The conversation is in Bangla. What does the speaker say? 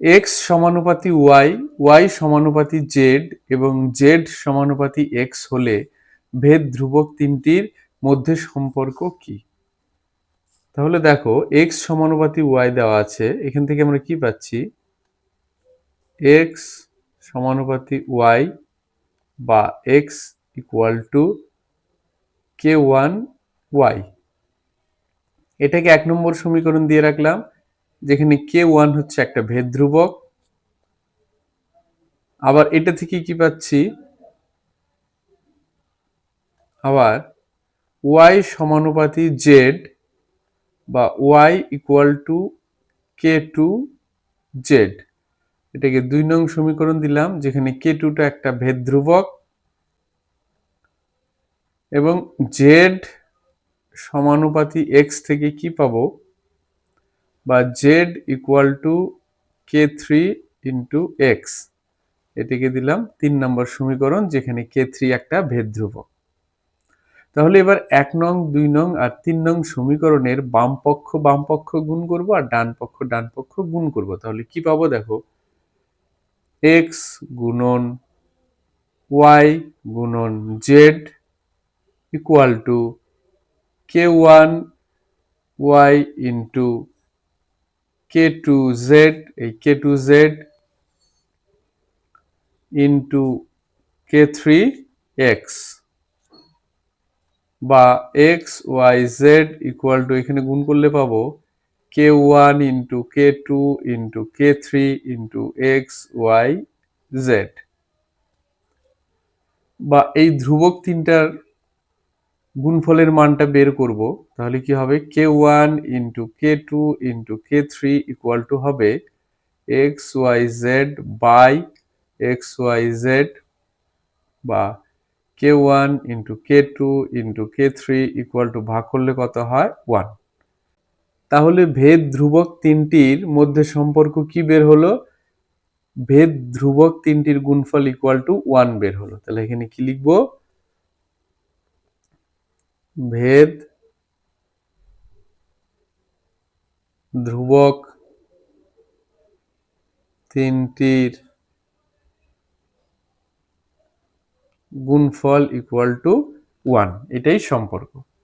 এক্স সমানুপাতি ওয়াই ওয়াই সমানুপাতি জেড এবং জেড সমানুপাতি এক্স হলে ভেদ ধ্রুবক তিনটির মধ্যে সম্পর্ক কি? তাহলে দেখো এক্স সমানুপাতি ওয়াই দেওয়া আছে, এখান থেকে আমরা কি পাচ্ছি? এক্স সমানুপাতি ওয়াই বা X equal to K one Y এটাকে এক নম্বর সমীকরণ দিয়ে রাখলাম যেখানে কে ওয়ান হচ্ছে একটা ভেদ ধ্রুবক আবার এটা থেকে কি পাচ্ছি? আবার ওয়াই সমানুপাতি জেড বা Y equal to K two Z এটাকে দুই নং সমীকরণ দিলাম, যেখানে কে টুটা একটা ভেদ ধ্রুবক এবং জেড সমানুপাতি এক্স থেকে কি পাবো? বা Z equal to K three into X এটিকে দিলাম তিন নম্বর সমীকরণ যেখানে কে থ্রি একটা ভেদ তাহলে এবার এক নং, দুই নং আর তিন নং সমীকরণের বাম পক্ষ বাম পক্ষ গুণ করব আর ডান পক্ষ ডান পক্ষ গুণ করব। তাহলে কি পাবো দেখো? এক্স গুণন ওয়াই গুণন Z equal to K one Y into K two Z এই K two Z into K three X বা X Y Z equal to এখানে গুণ করলে পাবো K one into K two into K three into X Y Z বা এই ধ্রুবক তিনটার গুণফলের মানটা বের করব, তাহলে কি হবে? K one into K two into K three equal to হবে X Y Z by X Y Z বা K one into K two into K three equal to ভাগ করলে কত হয়? ওয়ান তাহলে ভেদ ধ্রুবক তিনটির মধ্যে সম্পর্ক কি বের হলো? ভেদ ধ্রুবক তিনটির গুণফল ইকুয়াল টু ওয়ান বের হলো। তাহলে এখানে কি লিখব? ভেদ ধ্রুবক তিনটির গুণফল ইকুয়াল টু ওয়ান এটাই সম্পর্ক।